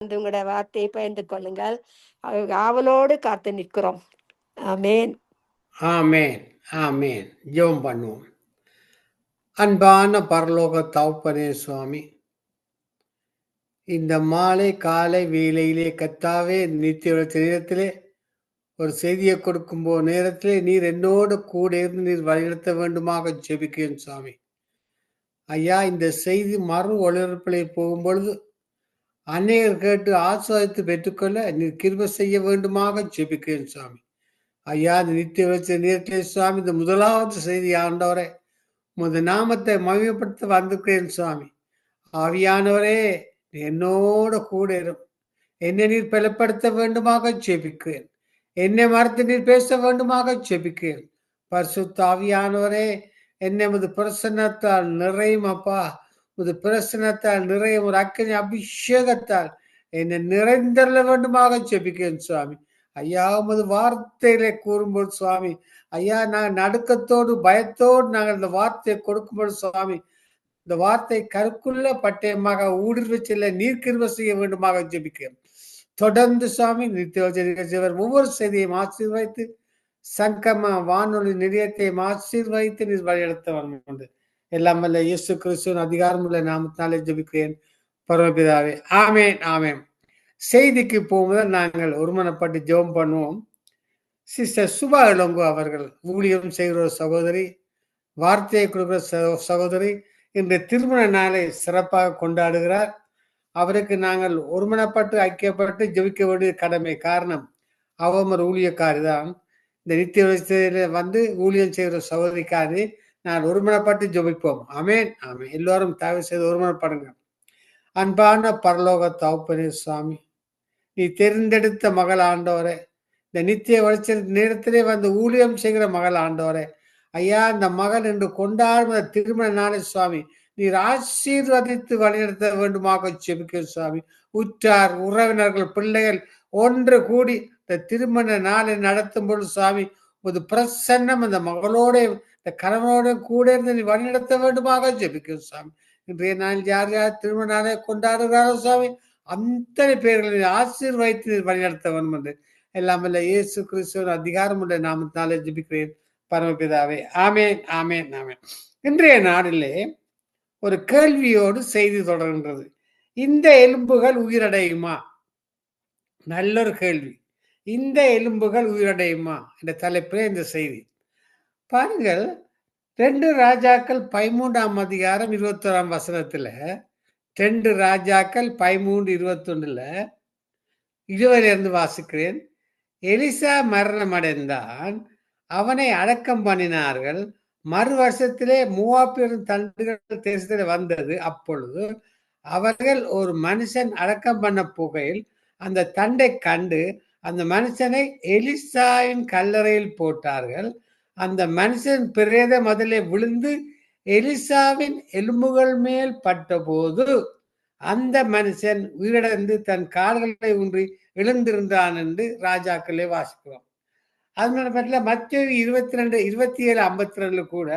வந்து உங்களோட வார்த்தையை பகிர்ந்து கொள்ளுங்கள் ஆவலோடு காத்து நிற்கிறோம். ஆமேன். ஆமேன். ஆமேன். ஜெபம் பண்ணுவோம். அன்பான பரலோக தௌப்பனே சுவாமி இந்த மாலை காலை வேலையிலே கத்தாவே நித்திய நேரத்திலே ஒரு செய்தியை கொடுக்கும் போ நேரத்திலே நீர் என்னோடு கூட இருந்து நீர் வழிநடத்த வேண்டுமாக ஜெபிக்கிறேன் சுவாமி. ஐயா இந்த செய்தி மறு ஒளிபரப்பிலே போகும் பொழுது அநேகர் கேட்டு ஆஸ்வாதித்து பெற்றுக்கொள்ள நீர் கிருப செய்ய வேண்டுமாக ஜெபிக்கிறேன் சுவாமி. ஐயா இந்த நித்திய வெளிச்ச நேரத்திலே சுவாமி இந்த முதலாவது செய்தி ஆண்டவரே உமது நாமத்தை மகிமைப்படுத்த வந்திருக்கிறேன் சுவாமி. ஆவியானவரே என்னோட கூட இருக்கும் என்னை நீர் பலப்படுத்த வேண்டுமாக ஜெபிக்கிறேன். என்னை மறுத்து நீர் பேச வேண்டுமாக ஜெபிக்கிறேன். பரிசுத்த ஆவியானவரே என்னை உமது பிரசன்னத்தால் நிறையும் அப்பா. உது பிரசனத்தால் நிறைய ஒரு அக்கனி அபிஷேகத்தால் என்னை நிறைந்தள்ள வேண்டுமாக செபிக்கிறேன் சுவாமி. ஐயா உமது வார்த்தையிலே கூறும்போது சுவாமி ஐயா நாங்கள் நடுக்கத்தோடு பயத்தோடு நாங்கள் இந்த வார்த்தையை கொடுக்கும்போது சுவாமி இந்த வார்த்தை கருக்குள்ள பட்டயமாக ஊடுருவ செல்ல நீர் செய்ய வேண்டுமாக ஜெபிக்கிறேன். தொடர்ந்து சுவாமி நித்தியோஜர் ஒவ்வொரு செய்தியையும் ஆசீர்வதித்து சங்கம வானொலி நிலையத்தையும் ஆசீர்வதித்து நீர் வழிநடத்த வரணும் எல்லாம் வல்ல இயேசு கிறிஸ்துவின் அதிகாரமுள்ள நாமத்தினாலே ஜெபிக்கிறேன் பரமபிதாவே ஆமேன் ஆமேன் செய்திக்கு போகும்போது நாங்கள் ஒருமனப்பட்டு ஜெபம் பண்ணுவோம் சிஸ்டர் சுபா இளங்கோ அவர்கள் ஊழியம் செய்கிற ஒரு சகோதரி வார்த்தையை கொடுக்கிற சகோ- சகோதரி இன்று திருமண நாளை சிறப்பாக கொண்டாடுகிறார் அவருக்கு நாங்கள் ஒருமனப்பட்டு ஐக்கியப்பட்டு ஜெபிக்க வேண்டிய கடமை காரணம் அவமர் ஊழியக்காரி தான் இந்த நித்திய வந்து ஊழியம் செய்கிற சகோதரிக்காரி நான் ஒருமனப்பட்டு ஜபிப்போம். அமேன் ஆமேன். எல்லோரும் தயவு செய்து ஒருமனப்படுங்க. அன்பான பரலோக தவப்பனே சுவாமி நீ தேர்ந்தெடுத்த மகள் ஆண்டவரே இந்த நித்திய வளர்ச்சி நேரத்திலே வந்து ஊழியம் செய்கிற மகள் ஆண்டவரே ஐயா இந்த மகள் என்று கொண்டாடும் திருமண நாளை சுவாமி நீர் ஆசீர்வதித்து வழிநடத்த வேண்டுமாக செபிக்க சுவாமி. உற்றார் உறவினர்கள் பிள்ளைகள் ஒன்று கூடி இந்த திருமண நாளை நடத்தும் பொழுது சுவாமி ஒரு பிரசன்னம் அந்த மகளோட இந்த கணவனோட கூட இருந்து நீ வழிநடத்த வேண்டுமாக ஜெபிக்கும் சாமி. இன்றைய நாள் யார் யார் திருமண நாளை கொண்டாடுகிறாரோ சுவாமி அத்தனை பேர்களை ஆசீர்வதித்து நீர் வழிநடத்த வேண்டும் என்று. எல்லாம் இயேசு கிறிஸ்துவின் அதிகாரம் உள்ள நாமத்தினாலே ஜெபிக்கிறேன். பரமபிதாவே ஆமேன் ஆமேன் ஆமேன். இன்றைய நாளிலே ஒரு கேள்வியோடு செய்தி தொடர்கின்றது. இந்த எலும்புகள் உயிரடையுமா? நல்லொரு கேள்வி. இந்த எலும்புகள் உயிரடையுமா? என்ற தலைப்பிலே இந்த செய்தி. பாருங்கள் ரெண்டு ராஜாக்கள் பதிமூன்றாம் அதிகாரம் இருபத்தோராம் வசனத்துல ரெண்டு ராஜாக்கள் பதிமூன்று இருபத்தொன்னுல இருவரிலிருந்து வாசிக்கிறேன். எலிசா மரணம் அடைந்தான். அவனை அடக்கம் பண்ணினார்கள். மறு வருஷத்திலே மூவாப்பெரும் தண்டுகள் தேசத்தில் வந்தது. அப்பொழுது அவர்கள் ஒரு மனுஷன் அடக்கம் பண்ண புகையில் அந்த தண்டை கண்டு அந்த மனுஷனை எலிசாவின் கல்லறையில் போட்டார்கள். அந்த மனுஷன் பிரேத முதலே விழுந்து எலிசாவின் எலும்புகள் மேல் பட்டபோது அந்த மனுஷன் உயிரிழந்து தன் கால்களை ஊன்றி எழுந்திருந்தான் என்று ராஜாக்களே வாசிக்கிறோம். அதனால பற்றில மத்திய இருபத்தி ரெண்டு இருபத்தி ஏழு ஐம்பத்தி ரெண்டுல கூட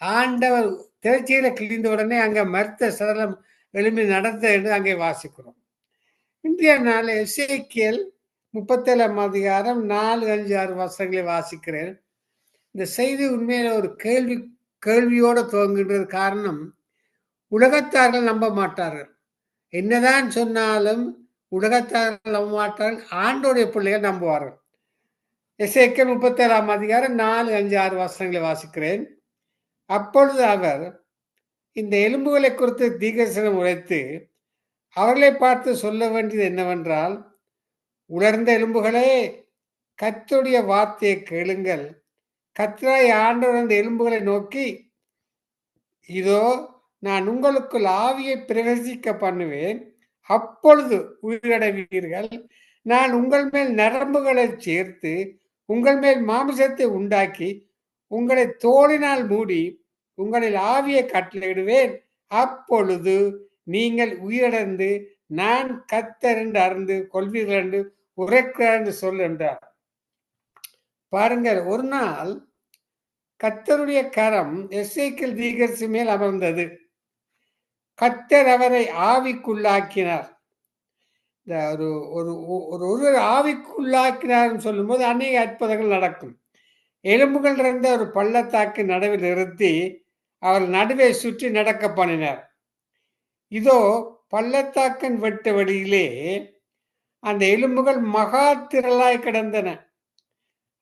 ஆண்டவர் திரைச்சியில கிழிந்த உடனே அங்க மருத்த சடலம் எழும்பி நடத்த என்று அங்கே வாசிக்கிறோம். இந்தியா நாள் எசேக்கியல் முப்பத்தேழாம் அதிகாரம் நாலு அஞ்சு ஆறு வருஷங்களை வாசிக்கிறேன். இந்த செய்தி உண்மையில ஒரு கேள்வி கேள்வியோட துவங்குகின்றது காரணம் உலகத்தார்கள் நம்ப மாட்டார்கள். என்னதான் சொன்னாலும் உலகத்தார்கள் நம்ப மாட்டார்கள் ஆண்டோடைய பிள்ளைகள் நம்புவார்கள். எசேக்கியல் முப்பத்தேழாம் அதிகாரம் நாலு அஞ்சு ஆறு வசனங்களை வாசிக்கிறேன். அப்பொழுது அவர் இந்த எலும்புகளை குறித்து தீகசனம் உரைத்து அவர்களை பார்த்து சொல்ல வேண்டியது என்னவென்றால் உலர்ந்த எலும்புகளே கத்துடைய வார்த்தையை கேளுங்கள். கர்த்தராய் ஆண்டவர் அந்த எலும்புகளை நோக்கி இதோ நான் உங்களுக்குள் ஆவியை பிரவேசிக்க பண்ணுவேன். அப்பொழுது உயிரடைவீர்கள். நான் உங்கள் மேல் நரம்புகளை சேர்த்து உங்கள் மேல் மாமிசத்தை உண்டாக்கி உங்களை தோளினால் மூடி உங்களில் ஆவியை கட்டளையிடுவேன். அப்பொழுது நீங்கள் உயிரிழந்து நான் கத்தர் என்று அறிந்து கொள்வீர்கள் என்று உரைக்கிறார் என்று சொல் என்றார். பாருங்கள் ஒரு நாள் கத்தருடைய கரம் எஸ்ஐக்கில் தீகர்சி மேல் அமர்ந்தது. கத்தர் அவரை ஆவிக்குள்ளாக்கினார். இந்த ஒரு ஒரு ஒ- ஒரு ஒருவர் ஆவிக்குள்ளாக்கினார்னு சொல்லும்போது அநேக அற்புதங்கள் நடக்கும். எலும்புகள் இருந்த ஒரு பள்ளத்தாக்கு நடுவில் நிறுத்தி அவர் நடுவே சுற்றி நடக்க பண்ணினார். இதோ பள்ளத்தாக்கன் வெட்ட வழியிலே அந்த எலும்புகள் மகா திரளாய் கிடந்தன.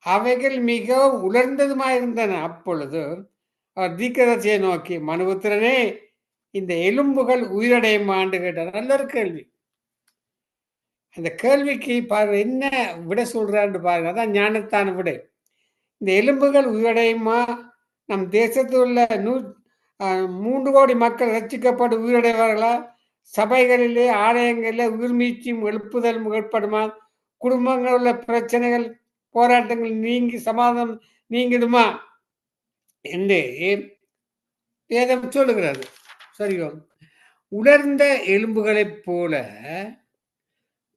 அவைகள் மிகவும் உலர்ந்ததுமாயிருந்தன. அப்பொழுது அவர் தீக்கதர்சியை நோக்கி மனுபுத்திரனே இந்த எலும்புகள் உயிரடையும்? ஆண்டு கேட்டார். நல்ல ஒரு கேள்வி. அந்த கேள்விக்கு பாரு என்ன விட சொல்றான்னு பாருங்க. அதான் ஞானத்தான விடை. இந்த எலும்புகள் உயிரடையுமா? நம் தேசத்தில் உள்ள நூ மூன்று கோடி மக்கள் ரசிக்கப்பட்டு உயிரடைவார்களா? சபைகளிலே ஆலயங்களிலே உயிர் மீட்சியும் எழுப்புதல் ஏற்படுமா? குடும்பங்களில் உள்ள பிரச்சனைகள் போராட்டங்கள் நீங்கி சமாதானம் நீங்கிடுமா என்று வேதம் சொல்லுகிறது. சரியோ உலர்ந்த எலும்புகளைப் போல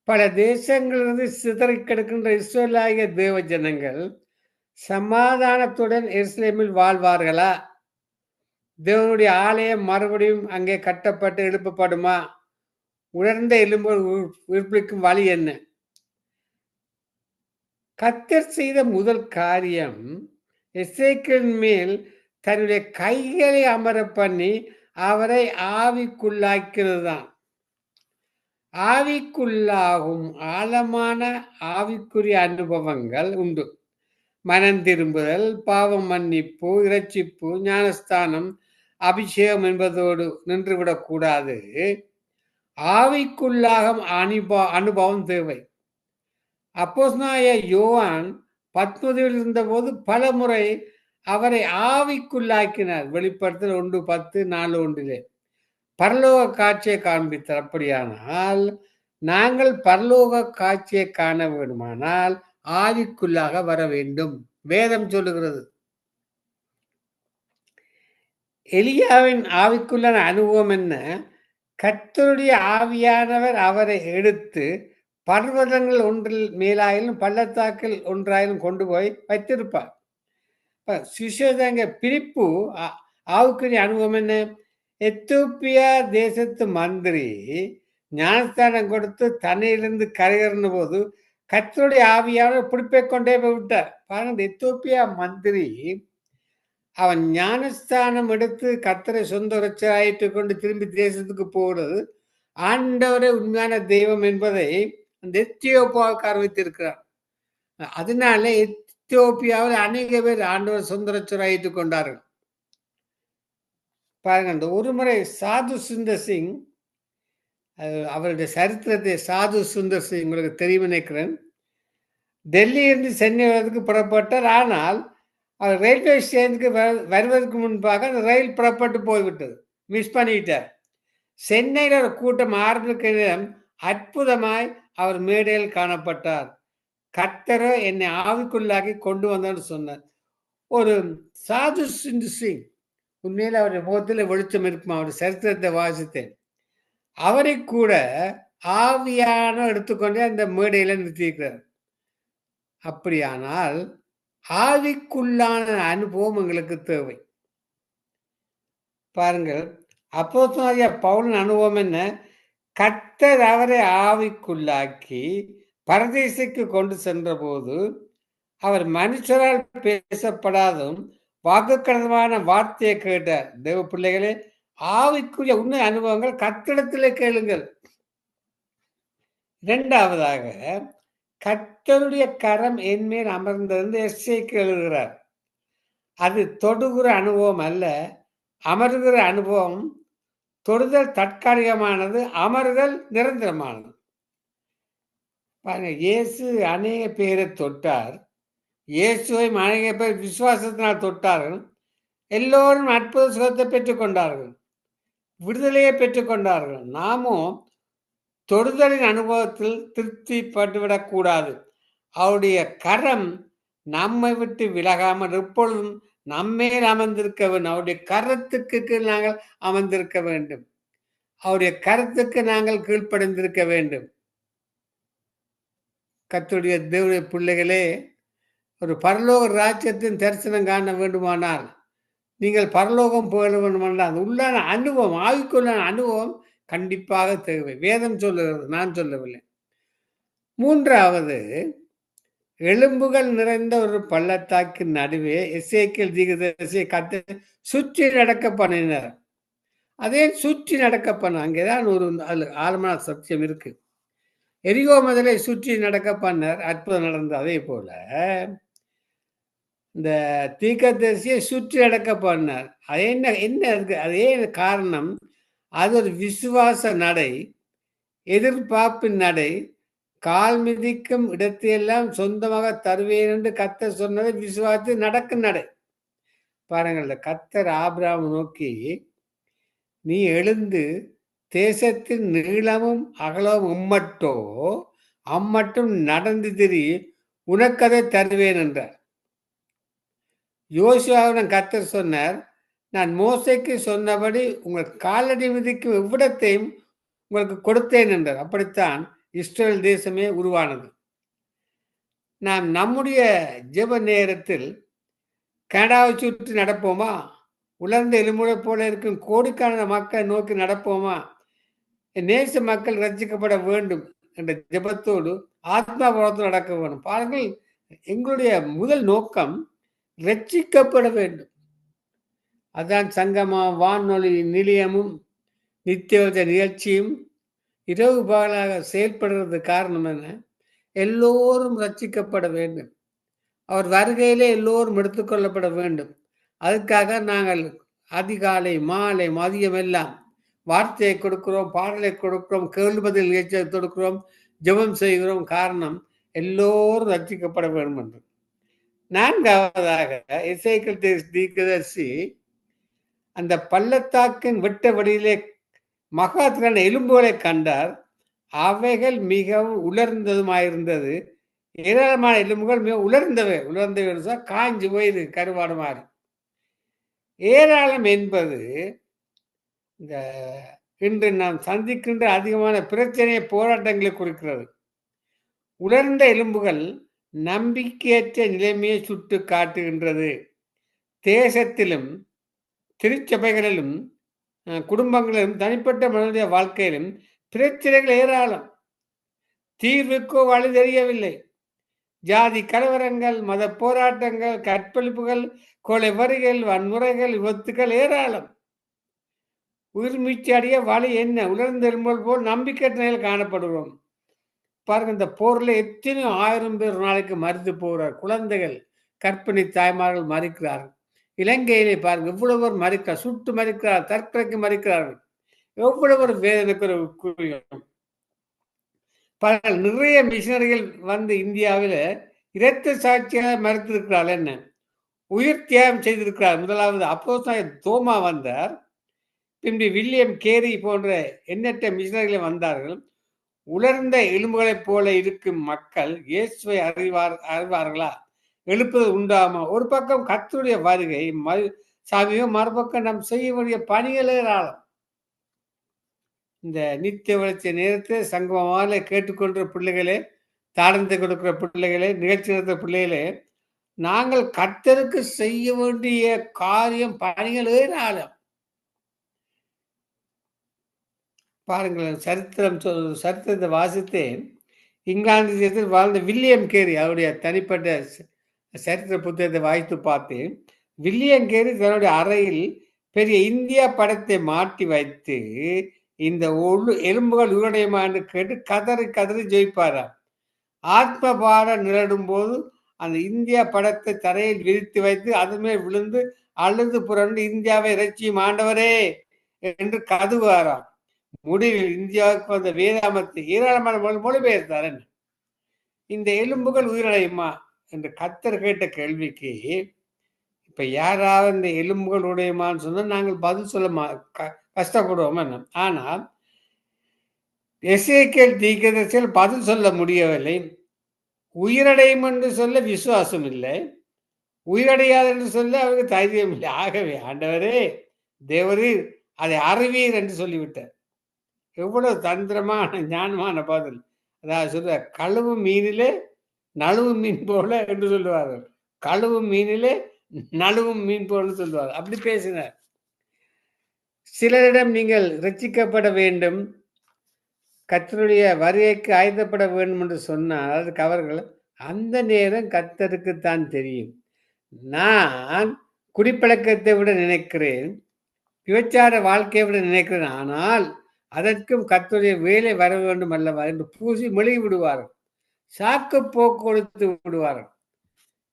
பல தேசங்களிலிருந்து சிதறி கிடக்கின்ற இஸ்ரேலாகிய தேவ ஜனங்கள் சமாதானத்துடன் எருசலேமில் வாழ்வார்களா? தேவனுடைய ஆலயம் மறுபடியும் அங்கே கட்டப்பட்டு எழுப்பப்படுமா? உலர்ந்த எலும்பு உயிர்ப்பிக்கும் வழி என்ன? கத்தர் செய்த முதல் காரியம் எஸ்ஐக்கின் மேல் தன்னுடைய கைகளை அமர பண்ணி அவரை ஆவிக்குள்ளாக்கிறது தான் ஆவிக்குள்ளாகும் ஆழமான ஆவிக்குரிய அனுபவங்கள் உண்டு. மனம் திரும்புதல் பாவம் மன்னிப்பு இரட்சிப்பு ஞானஸ்தானம் அபிஷேகம் என்பதோடு நின்றுவிடக்கூடாது. ஆவிக்குள்ளாகும் அனுபவம் அனுபவம் தேவை. அப்போஸ்நாய யோவான் பத்மதியில் இருந்தபோது பல முறை அவரை ஆவிக்குள்ளாக்கினார். வெளிப்படுத்தல் ஒன்று பத்து நாலு ஒன்றிலே. பரலோக காட்சியை காண்பித்தார். அப்படியானால் நாங்கள் பரலோக காட்சியை காண வேண்டுமானால் ஆவிக்குள்ளாக வர வேண்டும். வேதம் சொல்லுகிறது. எலியாவின் ஆவிக்குள்ளான அனுபவம் என்ன? கத்தருடைய ஆவியானவர் அவரை எடுத்து பர்வதங்கள் ஒன்றில் மேலாயிலும் பள்ளத்தாக்கில் ஒன்றாயிலும் கொண்டு போய் வைத்திருப்பார். இப்போ சிசுதங்க பிரிப்பு ஆவுக்குரிய அனுபவம் என்ன? எத்தோப்பியா தேசத்து மந்திரி ஞானஸ்தானம் கொடுத்து தன்னையிலிருந்து கரையேறின போது கத்தருடைய ஆவியானவர் பிடிப்பை கொண்டே போய் விட்டார். பாருங்க எத்தோப்பியா மந்திரி அவன் ஞானஸ்தானம் எடுத்து கத்தரை சொந்த ரச்சராயிட்டு கொண்டு திரும்பி தேசத்துக்கு போகிறது. ஆண்டவரே உண்மையான தெய்வம் என்பதை அந்த எத்தியோப்பாவுக்கு அறிவித்திருக்கிறார். அதனால எத்தியோப்பியாவில் அநேக பேர் ஆண்டவர் சொந்த ரச்சராயிட்டு கொண்டார்கள். பாருங்க அந்த ஒரு முறை சாது சுந்தர் சிங் அவருடைய சரித்திரத்தை சாது சுந்தர் சிங் உங்களுக்கு தெரியும் நினைக்கிறேன். டெல்லியிலிருந்து சென்னை வர்றதுக்கு புறப்பட்டார். ஆனால் அவர் ரயில்வே ஸ்டேஷனுக்கு வருவதற்கு முன்பாக அந்த ரயில் புறப்பட்டு போய்விட்டது. மிஸ் பண்ணிட்டார். சென்னையில் ஒரு கூட்டம் ஆரம்பிக்கிற நேரம் அற்புதமாய் அவர் மேடையில் காணப்பட்டார். கர்த்தரோ என்னை ஆவிக்குள்ளாக்கி கொண்டு வந்தான்னு சொன்னார். ஒரு சாது சிந்து சிங் உண்மையில் அவருடைய முகத்தில் வெளிச்சம் இருக்குமா அவர் சரித்திரத்தை வாசித்தேன். அவரை கூட ஆவியான எடுத்துக்கொண்டே அந்த மேடையில் நிறுத்தியிருக்கிறார். அப்படியானால் ஆவிக்குள்ளான அனுபவம் எங்களுக்கு தேவை. பாருங்கள் அப்போ பவுலின் அனுபவம் என்ன? கத்தர் அவரை ஆவிக்குள்ளாக்கி பரதேசிக்கு கொண்டு சென்ற போது அவர் மனுஷரால் பேசப்படாதும் வாக்குக்கடமான வார்த்தையை கேட்ட தேவ பிள்ளைகளே ஆவிக்குரிய உண்மை அனுபவங்கள் கத்திடத்திலே கேளுங்கள். இரண்டாவதாக கத்தருடைய கரம் என்மேல் அமர்ந்திருந்து எஸ்ஐக்கு எழுதுகிறார் அது தொடுகிற அனுபவம் அல்ல அமர்கிற அனுபவம் தொடுதல் தற்காலிகமானது அமர்தல் நிரந்தரமானது. பாருங்க இயேசு அநேக பேரை தொட்டார். இயேசுவை அநேக பேர் விசுவாசத்தினால் தொட்டார்கள். எல்லோரும் அற்புத சுகத்தை பெற்றுக்கொண்டார்கள் விடுதலையை பெற்றுக்கொண்டார்கள் நாமும் தொடுதலின் அனுபவத்தில் திருப்தி பட்டுவிடக்கூடாது அவருடைய கரம் நம்மை விட்டு விலகாமல் எப்பொழுதும் நம்மேல் அமர்ந்திருக்க வேண்டும். அவருடைய கரத்துக்கு நாங்கள் அமர்ந்திருக்க வேண்டும். அவருடைய கரத்துக்கு நாங்கள் கீழ்ப்படைந்திருக்க வேண்டும். கத்துடைய தேவனுடைய பிள்ளைகளே ஒரு பரலோக ராஜ்யத்தின் தரிசனம் காண வேண்டுமானால் நீங்கள் பரலோகம் போக வேண்டுமானால் அது உள்ளான அனுபவம் ஆவிக்குள்ளான அனுபவம் கண்டிப்பாக தேவை. வேதம் சொல்லுகிறது நான் சொல்லவில்லை. மூன்றாவது எலும்புகள் நிறைந்த ஒரு பள்ளத்தாக்கு நடுவே இசைக்கில் தீர்க்கதரிசியை கத்து சுற்றி நடக்க பண்ணினார். அதே சுற்றி நடக்க பண்ண அங்கேதான் ஒரு அதில் ஆழமான சத்தியம் இருக்கு. எரிகோ முதலை சுற்றி நடக்க பண்ணார். அற்புதம் நடந்தது அதே போல இந்த தீக்கதரிசியை சுற்றி நடக்க பண்ணார். அது என்ன என்ன இருக்கு? அதே காரணம் அது ஒரு விசுவாச நடை எதிர்பார்ப்பின் நடை கால் மிதிக்கும் இடத்தையெல்லாம் சொந்தமாக தருவேன் என்று கத்தர் சொன்னதை விசுவாத்து நடக்கும் நடை. பாருங்கள் கத்தர் ஆபிராம் நோக்கி நீ எழுந்து தேசத்தின் நீளமும் அகலமும் உம்மட்டோ அம்மட்டும் நடந்து திரி உனக்கதை தருவேன் என்றார். யோசுவாவிடம் கத்தர் சொன்னார் நான் மோசைக்கு சொன்னபடி உங்கள் காலடி மிதிக்கும் எவ்விடத்தையும் உங்களுக்கு கொடுத்தேன் என்றார். அப்படித்தான் இஸ்ரேல் தேசமே உருவானது. நாம் நம்முடைய ஜெப நேரத்தில் கனடாவை சுற்றி நடப்போமா? உலர்ந்த எலும்புரை போல இருக்கும் கோடிக்கான மக்களை நோக்கி நடப்போமா? நேச மக்கள் ரசிக்கப்பட வேண்டும் என்ற ஜெபத்தோடு ஆத்மாபுரத்தோடு நடக்க வேண்டும். பாருங்கள் எங்களுடைய முதல் நோக்கம் ரட்சிக்கப்பட வேண்டும். அதான் சங்கமா வானொலி நிலையமும் நித்தியோத நிகழ்ச்சியும் இரவு பகலாக செயல்படுறது காரணம் என்ன? எல்லோரும் ரச்சிக்கப்பட வேண்டும். அவர் வருகையிலே எல்லோரும் எடுத்துக்கொள்ளப்பட வேண்டும். அதுக்காக நாங்கள் அதிகாலை மாலை மதியம் எல்லாம் வார்த்தையை கொடுக்கிறோம் பாடலை கொடுக்கிறோம் கேள்வதில் நிகழ்ச்சியை கொடுக்கிறோம் ஜெபம் செய்கிறோம். காரணம் எல்லோரும் ரச்சிக்கப்பட வேண்டும் என்று. நான்காவதாக இசைக்கல் தீர்க்கதர்சி அந்த பள்ளத்தாக்கின் வெட்ட வடியிலே மகாத்திரன் எலும்புகளை கண்டார். அவைகள் மிகவும் உலர்ந்ததுமாயிருந்தது. ஏராளமான எலும்புகள் மிக உலர்ந்தவை. உலர்ந்தவை சொன்னால் காஞ்சி போயிரு கருவாடு மாதிரி. ஏராளம் என்பது இந்த இன்று நாம் சந்திக்கின்ற அதிகமான பிரச்சனை போராட்டங்களை குறிக்கிறது. உலர்ந்த எலும்புகள் நம்பிக்கையற்ற நிலைமையை சுட்டு காட்டுகின்றது தேசத்திலும் திருச்சபைகளிலும் குடும்பங்களிலும் தனிப்பட்ட மனிதனுடைய வாழ்க்கையிலும் பிரச்சனைகள் ஏராளம். தீர்வுக்கோ வழி தெரியவில்லை. ஜாதி கலவரங்கள் மத போராட்டங்கள் கற்பழிப்புகள் கொலை வரிகள் வன்முறைகள் விபத்துகள் ஏராளம். உயிர்மீச்சு அடைய வழி என்ன? உலர்ந்தெரும்பல் போல் நம்பிக்கை நிலையில் காணப்படுகிறோம். பாருங்க இந்த போர்ல எத்தனையோ ஆயிரம் பேர் நாளைக்கு மறித்து போகிறார் குழந்தைகள் கற்பிணி தாய்மார்கள் மறிக்கிறார்கள். இலங்கையிலே பாருங்கள் எவ்வளவர் மறிக்கிறார் சுட்டு மறுக்கிறார் தற்கொலைக்கு மறிக்கிறார்கள் எவ்வளவர் வேதனைக்குரிய பல நிறைய மிஷினரிகள் வந்து இந்தியாவில் இரத்த சாட்சியாக மறுத்திருக்கிறாள் என்ன? உயிர் தியாகம் செய்திருக்கிறார். முதலாவது அப்போ தோமா வந்தார். பின்பு வில்லியம் கேரி போன்ற எண்ணற்ற மிஷினரிகளை வந்தார்கள். உலர்ந்த எலும்புகளைப் போல இருக்கும் மக்கள் இயேசுவை அறிவார் அறிவார்களா? எழுப்பது உண்டாமா? ஒரு பக்கம் கத்துடைய வருகை மறு சாமியோ மறுபக்கம் நாம் செய்ய வேண்டிய பணிகளே ஆழம் இந்த நித்திய வளர்ச்சி நேரத்தில் சங்கமமாக கேட்டுக்கொள்ற பிள்ளைகளே தாழ்ந்து கொடுக்கிற பிள்ளைகளே நிகழ்ச்சி நடத்த பிள்ளைகளே நாங்கள் கத்தருக்கு செய்ய வேண்டிய காரியம் பணிகளே ஆழம் பாருங்கள் சரித்திரம் சரித்திரத்தை வாசித்தேன். இங்கிலாந்து தேசத்தில் வாழ்ந்த வில்லியம் கேரி அவருடைய தனிப்பட்ட சரித்திர புத்தகத்தை வாய்த்து பார்த்து வில்லியங்கேரி தன்னுடைய அறையில் பெரிய இந்தியா படத்தை மாட்டி வைத்து இந்த உள்ளு எலும்புகள் உருடையுமா என்று கேட்டு கதறி கதறி ஜெயிப்பாராம். ஆத்ம பாரம் நிலடும் போது அந்த இந்தியா படத்தை தரையில் விரித்து வைத்து அதுமே விழுந்து அழுது புரண்டு இந்தியாவை இறைச்சியும் ஆண்டவரே என்று கதுவாராம் முடிவில் இந்தியாவுக்கு வந்த வேதாமத்தை ஏராளமான மொழி மொழிபெயர்த்தார் இந்த எலும்புகள் உயிரடையுமா? என்று கத்தர் கேட்ட கேள்விக்கு இப்ப யாராவது இந்த எலும்புகள் உடையுமான்னு சொன்னால் நாங்கள் பதில் சொல்ல மா கஷ்டப்படுவோம் என்ன? ஆனால் எஸ்ஏகேல் தீக்கதர்சியில் பதில் சொல்ல முடியவில்லை. உயிரடையும் என்று சொல்ல விசுவாசம் இல்லை. உயிரடையாது என்று சொல்ல அவருக்கு தைரியம் இல்லை. ஆகவே ஆண்டவரே தேவரீர் அதை அறிவீர் என்று சொல்லிவிட்டார். எவ்வளவு தந்திரமான ஞானமான பதில். அதாவது சொல்ற கழுவு மீனிலே நழுவு மீன் போல என்று சொல்லுவார்கள். கழுவு மீனிலே நழுவும் மீன் போல சொல்லுவார். அப்படி பேசினார். சிலரிடம் நீங்கள் ரட்சிக்கப்பட வேண்டும். கத்தருடைய வருகைக்கு ஆயுதப்பட வேண்டும் என்று சொன்னால் அதுக்கு அவர்கள் அந்த நேரம் கத்தருக்குத்தான் தெரியும். நான் குடிப்பழக்கத்தை விட நினைக்கிறேன். விபச்சார வாழ்க்கையை விட நினைக்கிறேன். ஆனால் அதற்கும் கத்தருடைய வேலை வர வேண்டும் அல்லவா? என்று பூசி மெழுகி விடுவார்கள். சாக்கு போக்கு கொடுத்து விடுவார்கள்.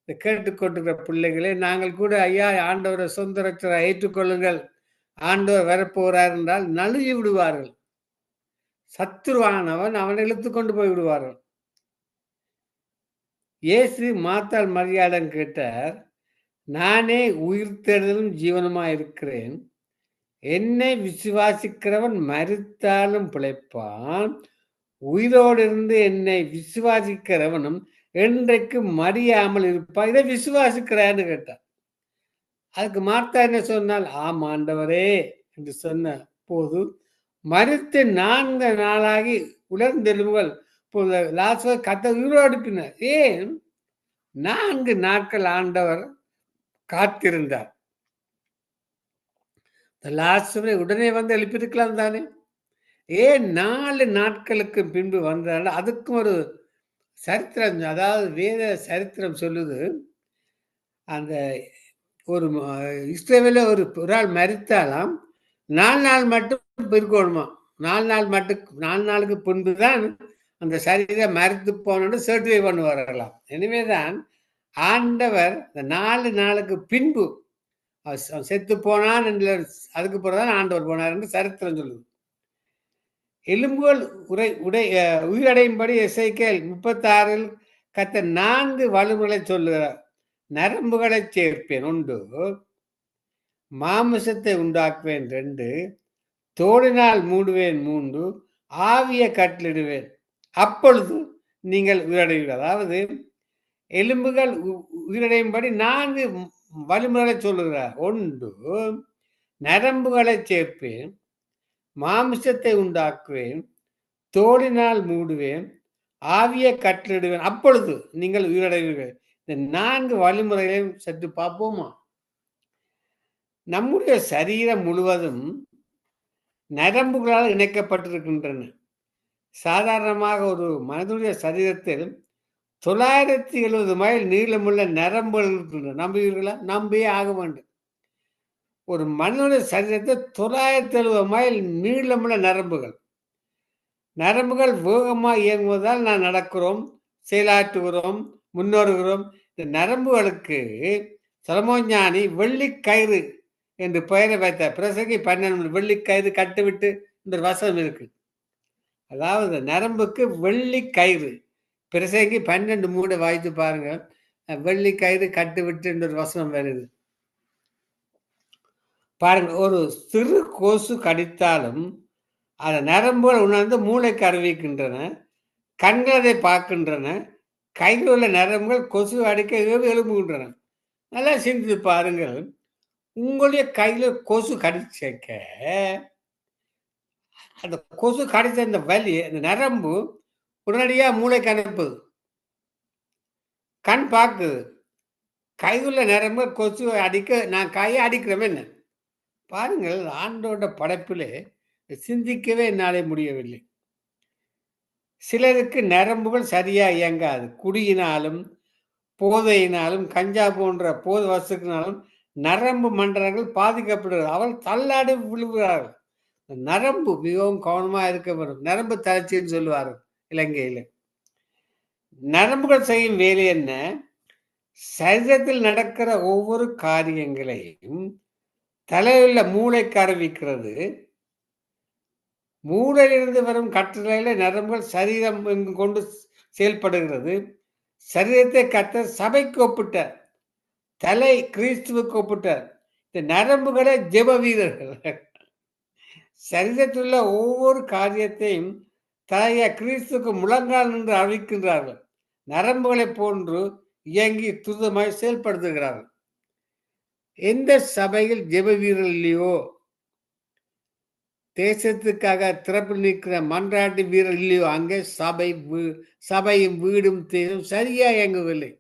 இதை கேட்டுக்கொண்டிருக்கிற பிள்ளைகளே நாங்கள் கூட ஐயா ஆண்டவரை சொந்த ஏற்றுக்கொள்ளுங்கள் ஆண்டவர் வரப்போகிறார் என்றால் நழுவி விடுவார்கள். சத்துருவானவன் அவனை இழுத்து கொண்டு போய் விடுவார்கள். இயேசு மாத்தாள் மரியாதம் கேட்டார் நானே உயிர் உயிர்த்தெழுதலும் ஜீவனுமா இருக்கிறேன். என்னை விசுவாசிக்கிறவன் மறித்தாலும் பிழைப்பான். உயிரோடு இருந்து என்னை விசுவாசிக்கிறவனும் என்றைக்கு மறியாமல் இருப்பான் இதை விசுவாசிக்கிறான்னு கேட்டார். அதுக்கு மார்த்தா என்ன சொன்னால் ஆம் ஆண்டவரே என்று சொன்ன போது மறித்து நான்கு நாளாகி உலர்ந்தெலும்புகள் லாஸ்ட் கத்த உயிரோடு ஏன் நான்கு நாட்கள் ஆண்டவர் காத்திருந்தார்? லாஸ்ட் உடனே வந்து எழுப்பியிருக்கலாம் தானே? ஏன் நாலு நாட்களுக்கு பின்பு வந்ததால் அதுக்கும் ஒரு சரித்திரம் அதாவது வேத சரித்திரம் சொல்லுது. அந்த ஒரு இஸ்ரேவில் ஒரு ஒரு ஆள் மறித்தாலாம் நாலு நாள் மட்டும் இருக்கணுமா நாலு நாள் மட்டும் நாலு நாளுக்கு பின்பு தான் அந்த சரீரம் மறுத்து போனோன்னு சர்டிஃபை பண்ணுவார்களாம். எனவேதான் ஆண்டவர் இந்த நாலு நாளுக்கு பின்பு செத்து போனான் அதுக்கு பிறகு தான் ஆண்டவர் போனார் என்று சரித்திரம் சொல்லுது. எலும்புகள் உரை உடை உயிரடையும்படி இசைக்கேல் முப்பத்தாறில் கத்த நான்கு வலுவுகளை சொல்லுகிறார். நரம்புகளை சேர்ப்பேன். உண்டு மாமிசத்தை உண்டாக்குவேன். ரெண்டு தோடினால் மூடுவேன். மூன்று ஆவிய கட்டிலிடுவேன். அப்பொழுது நீங்கள் உயிரடைவீர்கள். அதாவது எலும்புகள் உயிரடையும்படி நான்கு வலிமுறைகளை சொல்லுகிறார். ஒன்று நரம்புகளை சேர்ப்பேன். மாமிசத்தை உண்டாக்குவேன் தோளினால் மூடுவேன் ஆவியை கட்டளிடுவேன் அப்பொழுது நீங்கள் உயிரடைவீர்கள். இந்த நான்கு வழிமுறைகளையும் சற்று பார்ப்போமா? நம்முடைய சரீரம் முழுவதும் நரம்புகளால் இணைக்கப்பட்டிருக்கின்றன. சாதாரணமாக ஒரு மனிதனுடைய சரீரத்தில் தொள்ளாயிரத்தி எழுபது மைல் நீளமுள்ள நரம்புகள் இருக்கின்றன. நம்புவீர்களா? நம்பியே ஆக வேண்டும். ஒரு மனிதனுடைய சரீரத்தை தொள்ளாயிரத்தி எழுபது மைல் நீளமுள்ள நரம்புகள். நரம்புகள் வேகமாக இயங்குவதால் நான் நடக்கிறோம் செயலாற்றுகிறோம் முன்னோறுகிறோம். இந்த நரம்புகளுக்கு சலமோஞானி வெள்ளிக்கயிறு என்று பெயரை வைத்த பிரசங்கி பன்னெண்டு வெள்ளிக்கயிறு கட்டுவிட்டு இந்த வசனம் இருக்கு. அதாவது நரம்புக்கு வெள்ளிக்கயிறு. பிரசங்கி பன்னெண்டு மூடை வாய்த்து பாருங்க வெள்ளிக்கயிறு கட்டுவிட்டு ஒரு வசனம் வருது. பாருங்கள் ஒரு சிறு கொசு கடித்தாலும் அந்த நரம்புகள் உணர்ந்து மூளைக்கு அறிவிக்கின்றன கண்கள் அதை பார்க்கின்றன கையில் உள்ள நரம்புகள் கொசு அடிக்க எழும்புகின்றன. நல்லா சிந்தித்து பாருங்கள். உங்களுடைய கையில் கொசு கடிச்சக்க அந்த கொசு கடிச்ச அந்த வலி அந்த நரம்பு உடனடியாக மூளைக்கு அனுப்புது. கண் பார்க்குது. கையுள்ள நரம்பு கொசு அடிக்க நான் கையை அடிக்கிறவன் என்ன? பாருங்கள் ஆண்டோட படைப்பிலே சிந்திக்கவே என்னாலே முடியவில்லை. சிலருக்கு நரம்புகள் சரியா இயங்காது. குடியினாலும் போதையினாலும் கஞ்சா போன்ற போது வசுக்கினாலும் நரம்பு மண்டலங்கள் பாதிக்கப்படுகிறது. அவள் தள்ளாடி விழுகிறார்கள். நரம்பு மிகவும் கவனமாக இருக்க வேண்டும். நரம்பு தளர்ச்சின்னு சொல்லுவார்கள் இலங்கையில். நரம்புகள் செய்யும் வேலை என்ன? சரீரத்தில் நடக்கிற ஒவ்வொரு காரியங்களையும் தலையில் மூளைக்கு அறிவிக்கிறது மூளையிலிருந்து வரும் கட்டளையில நரம்புகள் சரீரம் கொண்டு செயல்படுகிறது. சரீரத்தை கத்த சபைக்கு ஒப்பிட்டார். தலை கிறிஸ்துவுக்கு ஒப்பிட்டார். இந்த நரம்புகளை ஜெப வீரர்கள் சரீரத்தில் உள்ள ஒவ்வொரு காரியத்தையும் தலைய கிறிஸ்துக்கு முழங்கால் நின்று அறிவிக்கின்றார்கள் நரம்புகளை போன்று இயங்கி துரிதமாய் செயல்படுத்துகிறார்கள். எந்த சபையில் ஜெப வீரர் இல்லையோ தேசத்துக்காக திறப்பில் நிற்கிற மன்றாட்டு வீரர் இல்லையோ அங்கே சபை சபையும் வீடும் தேசம் சரியா இயங்கவில்லை.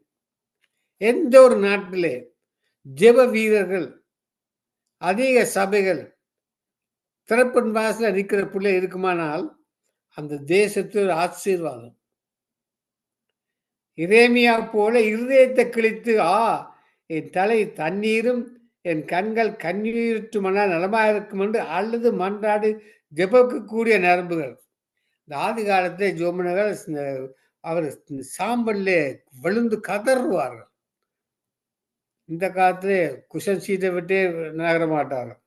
எந்த ஒரு நாட்டிலே ஜெப வீரர்கள் அதிக சபைகள் திறப்பின் வாசல நிற்கிற பிள்ளை இருக்குமானால் அந்த தேசத்தில் ஒரு ஆசீர்வாதம். இரேமியா போல இருதயத்தை கிழித்து ஆ என் தலை தண்ணீரும் என் கண்கள் கண்ணீருற்றுமனால் நலமாயிருக்கும் என்று அல்லது மன்றாடு ஜெபக்கக்கூடிய நரம்புகள். இந்த ஆதி காலத்தில் ஜோமனர்கள் அவர் சாம்பல்ல விழுந்து கதறுவார்கள். இந்த காலத்துல குஷன் சீட்டை விட்டே நகர மாட்டார்கள்.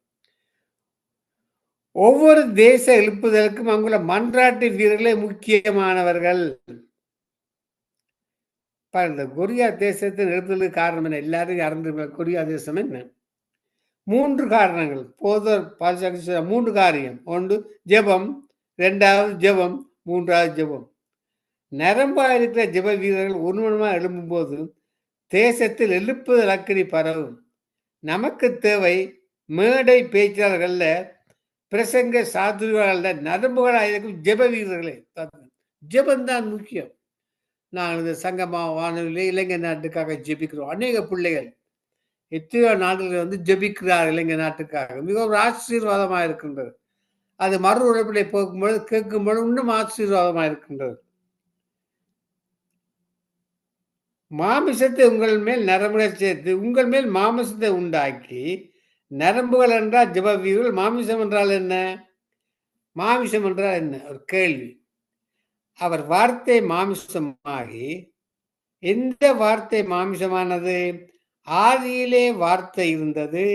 ஒவ்வொரு தேச எழுப்புதலுக்கும் அங்குள்ள மன்றாட்டு வீரர்களே முக்கியமானவர்கள். இந்த கொரியா தேசத்தின் எழுப்புதலுக்கு காரணம் என்ன? எல்லாரும் இறந்து கொரியா தேசம் என்ன? மூன்று காரணங்கள். போதர் பாதுகாக்க மூன்று காரியம். ஒன்று ஜெபம். ரெண்டாவது ஜெபம். மூன்றாவது ஜெபம். நரம்பா இருக்கிற ஜெப வீரர்கள் ஒருவனமா எழும்பும்போது தேசத்தில் எழுப்புதல் அக்கறி பரவும். நமக்கு தேவை மேடை பேச்சாளர்கள்ல பிரசங்க சாதுரியாளர் நரம்புகளாக இருக்கும் ஜெப வீரர்களே. ஜெபந்தான் முக்கியம். நான் இந்த சங்கமா வானொலி இளைஞர் நாட்டுக்காக ஜெபிக்கிறோம். அநேக பிள்ளைகள் எத்தனையோ நாடுகளில் வந்து ஜெபிக்கிறார் இளைஞர் நாட்டுக்காக. மிகவும் ஆசீர்வாதமாக இருக்கின்றது. அது மறு உழைப்பிலை போகும்பொழுது கேட்கும்பொழுது இன்னும் ஆசீர்வாதமாக இருக்கின்றது. மாமிசத்தை உங்கள் மேல் நரம்புகளை சேர்த்து உங்கள் மேல் மாமிசத்தை உண்டாக்கி நரம்புகள் என்றால் ஜபவீர்கள் மாமிசம் என்றால் என்ன? மாமிசம் என்றால் என்ன? ஒரு கேள்வி. அவர் வார்த்தை மாமிசமாகி எந்த வார்த்தை மாமிசமானது? ஆதியிலே வார்த்தை இருந்தது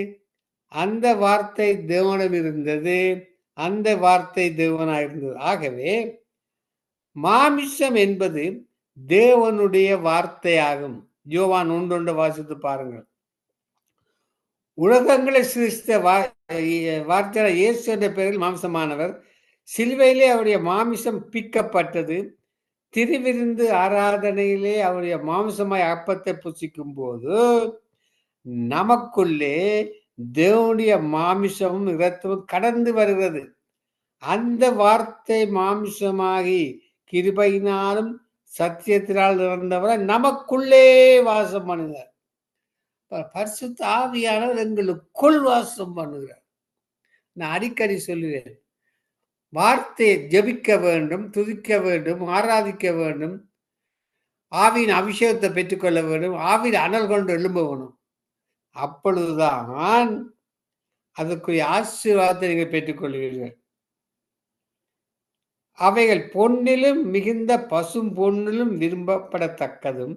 அந்த வார்த்தை தேவனம் இருந்தது அந்த வார்த்தை தேவனாக இருந்தது. ஆகவே மாமிசம் என்பது தேவனுடைய வார்த்தையாகும். யோவான் ஒன்றொன்று வாசித்து பாருங்கள். உலகங்களை சிருஷ்ட வார்த்தை இயேசு என்ற பெயரில் மாம்சமானவர் சிலுவையிலே அவருடைய மாமிசம் பிக்கப்பட்டது. திருவிருந்து ஆராதனையிலே அவருடைய மாம்சமாய் அப்பத்தை புசிக்கும் போது நமக்குள்ளே தேவனுடைய மாமிசமும் இரத்தமும் கடந்து வருகிறது. அந்த வார்த்தை மாமிசமாகி கிருபையினாலும் சத்தியத்தினால் இறந்தவரை நமக்குள்ளே வாசம் பண்ணுகிறார். பரிசுத்த ஆவியானவர் எங்களுக்குள் வாசம் பண்ணுகிறார். நான் அடிக்கடி சொல்லுவேன் வார்த்தையை ஜபிக்க வேண்டும் துதிக்க வேண்டும் ஆராதிக்க வேண்டும் ஆவியின் அபிஷேகத்தை பெற்றுக்கொள்ள வேண்டும் ஆவின் அனல் கொண்டு எழும்ப வேணும். அப்பொழுதுதான் அதற்குரிய ஆசீர்வாதத்தை நீங்கள் பெற்றுக்கொள்வீர்கள். அவைகள் பொன்னிலும் மிகுந்த பசும் பொன்னிலும் விரும்பப்படத்தக்கதும்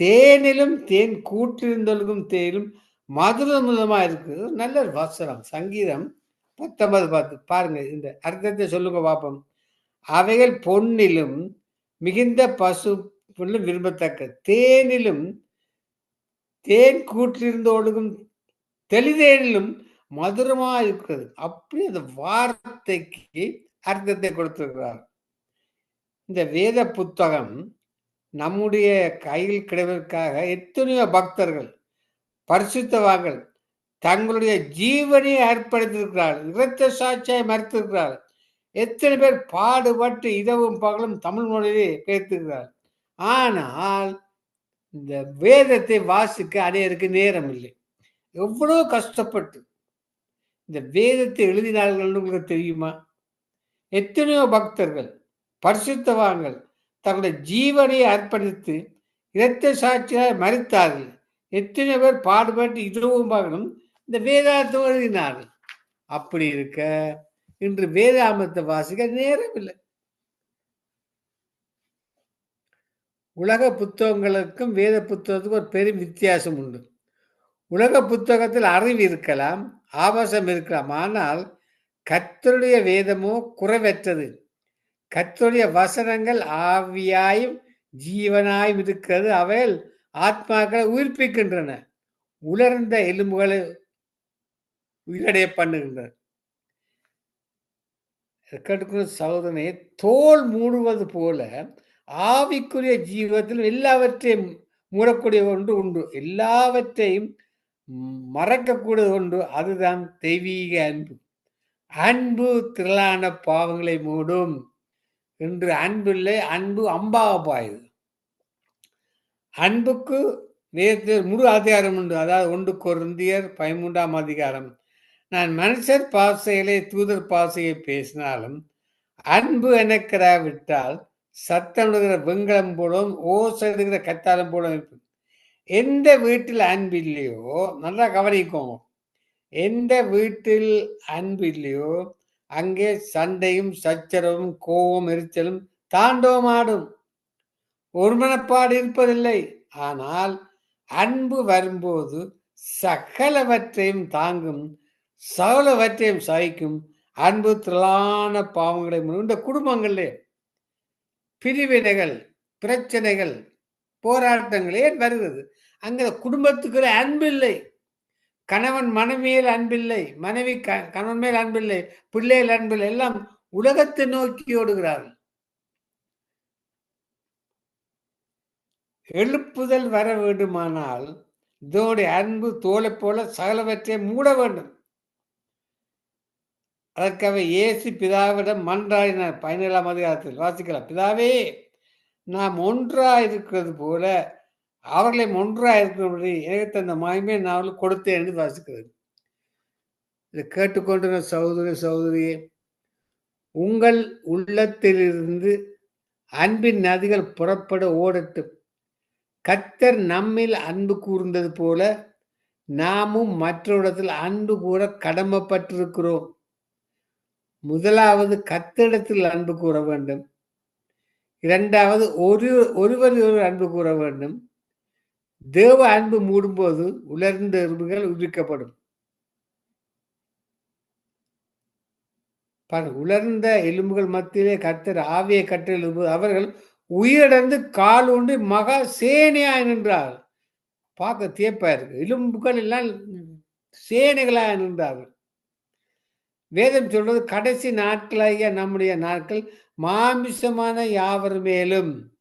தேனிலும் தேன் கூற்றிருந்தொழுகும் தேனிலும் மதுரமுதமாக இருக்குது நல்ல ஒரு வசனம் சங்கீதம். பத்தொன்பது பார்த்து பாருங்க இந்த அர்த்தத்தை சொல்லுங்க பார்ப்போம் அவைகள் பொன்னிலும் மிகுந்த பசு விரும்பத்தக்க தேனிலும் தேன் கூற்றிருந்து ஒழுகும் தெளிதேனிலும் மதுரமா இருக்கிறது. அப்படி அந்த வார்த்தைக்கு அர்த்தத்தை கொடுத்திருக்கிறார். இந்த வேத புத்தகம் நம்முடைய கையில் கிடைவதற்காக எத்தனையோ பக்தர்கள் பரிசுத்தவான்கள் தங்களுடைய ஜீவனை அர்ப்பணித்திருக்கிறார்கள் இரத்த சாட்சியை மறுத்திருக்கிறார்கள் எத்தனை பேர் பாடுபட்டு இரவும் பகலும் தமிழ் மொழியிலே பேர்த்திருக்கிறார் ஆனால் இந்த வேதத்தை வாசிக்க அனைவருக்கு நேரம் இல்லை. எவ்வளோ கஷ்டப்பட்டு இந்த வேதத்தை எழுதினார்கள் உங்களுக்கு தெரியுமா? எத்தனையோ பக்தர்கள் பரிசுத்தவான்கள் தங்களுடைய ஜீவனை அர்ப்பணித்து இரத்த சாட்சியாக மறுத்தார்கள். எத்தனை பேர் பாடுபட்டு இதுவும் பகலும் இந்த வேதாந்தம் எழுதினார்கள் அப்படி இருக்க இன்று வேதாமத்தை வாசிக்க நேரம் இல்லை உலக புத்தகங்களுக்கும் வேத புத்தகத்துக்கும் ஒரு பெரும் வித்தியாசம் உண்டு. உலக புத்தகத்தில் அறிவு இருக்கலாம் ஆபாசம் இருக்கலாம் ஆனால் கத்தருடைய வேதமோ குறைவற்றது. கத்தருடைய வசனங்கள் ஆவியாயும் ஜீவனாயும் இருக்கிறது. அவைகள் ஆத்மாக்களை உயிர்ப்பிக்கின்றன. உலர்ந்த எலும்புகளை உயிரடைய பண்ணுகின்றது கேட்டுக்கிற சகோதரனை தோல் மூடுவது போல ஆவிக்குரிய ஜீவத்தில் எல்லாவற்றையும் மூடக்கூடிய ஒன்று உண்டு. எல்லாவற்றையும் மறக்கக்கூடிய ஒன்று அதுதான் தெய்வீக அன்பு. அன்பு திரளான பாவங்களை மூடும். என்று அன்பில்லை அன்பு அம்பாக பாயுது. அன்புக்கு நேற்று முழு அதிகாரம் உண்டு. அதாவது ஒன்று கொருந்தியர் பதிமூன்றாம் அதிகாரம். நான் மனுஷர் பாசையிலே தூதர் பாசையை பேசினாலும் அன்பு எனக்கிறாவிட்டால் சத்தம் வெங்கலம் போலும் ஓசடுகிற கத்தாலம் போலும் இருக்கும். எந்த வீட்டில் அன்பு இல்லையோ நல்லா கவனிக்கோங்க எந்த வீட்டில் அன்பு இல்லையோ அங்கே சண்டையும் சச்சரவும் கோபம் எரிச்சலும் தாண்டவமாடும். ஒருமனப்பாடு இருப்பதில்லை. ஆனால் அன்பு வரும்போது சகலவற்றையும் தாங்கும் சகலவற்றையும் சகிக்கும் அன்பு திரளான பாவங்களை இந்த குடும்பங்களிலே. பிரிவினைகள் பிரச்சனைகள் போராட்டங்கள் ஏன் வருகிறது? அங்கே குடும்பத்துக்கு அன்பு இல்லை கணவன் மனைவியில் அன்பில்லை மனைவி க- கணவன் மேல் அன்பில்லை பிள்ளைகள் அன்பில்லை எல்லாம் உலகத்தை நோக்கி ஓடுகிறார்கள். எழுப்புதல் வர வேண்டுமானால் இதோடைய அன்பு தோலை போல சகலவற்றை மூட வேண்டும். அதற்காக இயேசு பிதாவிடம் மன்றாடினார் பதினேழாம் அதிகாரத்தில் வாசிக்கலாம். பிதாவே நாம் ஒன்றாக இருக்கிறது போல அவர்களை ஒன்றாக இருக்கிறபடி எனக்கு தந்த மாயமே நான் அவர்களுக்கு கொடுத்தேன் என்று வாசிக்கிறது. இதை கேட்டுக்கொண்டிருந்த சகோதரி சகோதரியே உங்கள் உள்ளத்திலிருந்து அன்பின் நதிகள் புறப்பட ஓடட்டும். கத்தர் நம்மில் அன்பு கூர்ந்தது போல நாமும் மற்றவரிடத்தில் அன்பு கூற கடமைப்பட்டிருக்கிறோம். முதலாவது கத்திடத்தில் அன்பு கூற வேண்டும். இரண்டாவது ஒரு ஒருவர் ஒருவர் அன்பு கூற வேண்டும். தேவ அன்பு மூடும்போது உலர்ந்த எறும்புகள் உதிர்க்கப்படும். உலர்ந்த எலும்புகள் மத்தியிலே கத்தர் ஆவியை கட்டெழும்போது அவர்கள் உயிரிழந்து கால் உண்டு மகா சேனையாய் நின்றார் பார்க்க தியப்பா இருக்கு. எலும்புகள் எல்லாம் சேனைகளாக நின்றார்கள். வேதம் சொல்றது கடைசி நாட்களாகிய நம்முடைய நாட்கள் மாமிசமான யாவர் மேலும்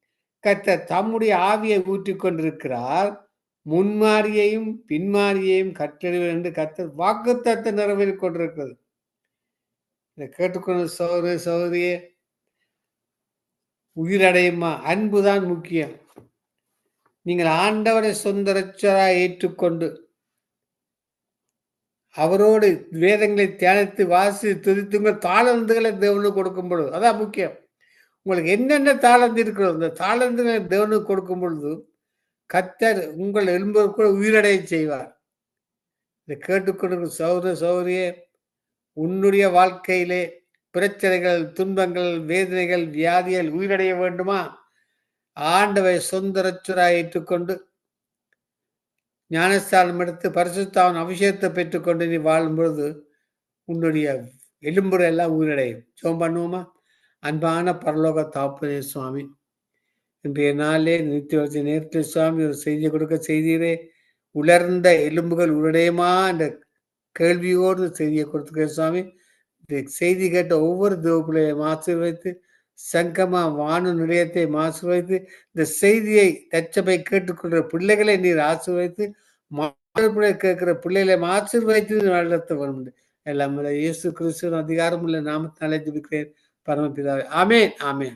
கத்த தம்முடைய ஆவியை ஊற்றிக் கொண்டிருக்கிறார். முன்மாரியையும் பின்மாரியையும் கற்றறிவர் என்று கத்தர் வாக்குத்தத்தை நிறைவேறி கொண்டிருக்கிறது. இதை கேட்டுக்கொண்ட சோதரி சோதரியே உயிரடையுமா? அன்புதான் முக்கியம். நீங்கள் ஆண்டவரை சொந்த ஏற்றுக்கொண்டு அவரோடு வேதங்களை தியானித்து வாசி துதித்துங்கள் தாளந்துகளை தேவனுக்கு கொடுக்கும் பொழுது அதான் முக்கியம். உங்களுக்கு என்னென்ன தாளந்து இருக்கிறோம் அந்த தாளந்துகளை தேவனுக்கு கொடுக்கும் பொழுது கத்தர் உங்கள் எலும்புக்குள்ள உயிரடைய செய்வார். இதை கேட்டுக்கொண்டு சௌர சௌரிய உன்னுடைய வாழ்க்கையிலே பிரச்சனைகள் துன்பங்கள் வேதனைகள் வியாதிகள் உயிரடைய வேண்டுமா? ஆண்டவை சொந்த ரச்சுராய் ஏற்றுக்கொண்டு ஞானஸ்தானம் எடுத்து பரிசுத்தாவின் அபிஷேகத்தை பெற்றுக்கொண்டு நீ வாழும்பொழுது உன்னுடைய எலும்புற எல்லாம் உயிரடையும். ஜோம் பண்ணுவோமா? அன்பான பரலோக தாப்பனே சுவாமி. இன்றைய நாளே நித்திய நேரத்தில் சுவாமி ஒரு செய்தி கொடுக்க செய்தீரே. உலர்ந்த எலும்புகள் உருடையுமா என்ற கேள்வியோடு செய்தியை கொடுத்துக்கிறேன் சுவாமி. இந்த செய்தி கேட்ட ஒவ்வொரு தேவப்பிள்ளையும் வைத்து சங்கமா வானு நிலையத்தை ஆசீர்வதித்து இந்த செய்தியை தச்சபை கேட்டுக்கொள்கிற பிள்ளைகளை நீர் ஆசீர்வதித்து மாணவர்களை கேட்கிற பிள்ளைகளை ஆசீர்வதித்து நடத்த வேண்டும் எல்லாம் இயேசு கிறிஸ்துவின் அதிகாரம் உள்ள நாமத்தினாலே ஜபிக்கிறேன். பரமபிதாவே. ஆமேன். ஆமேன்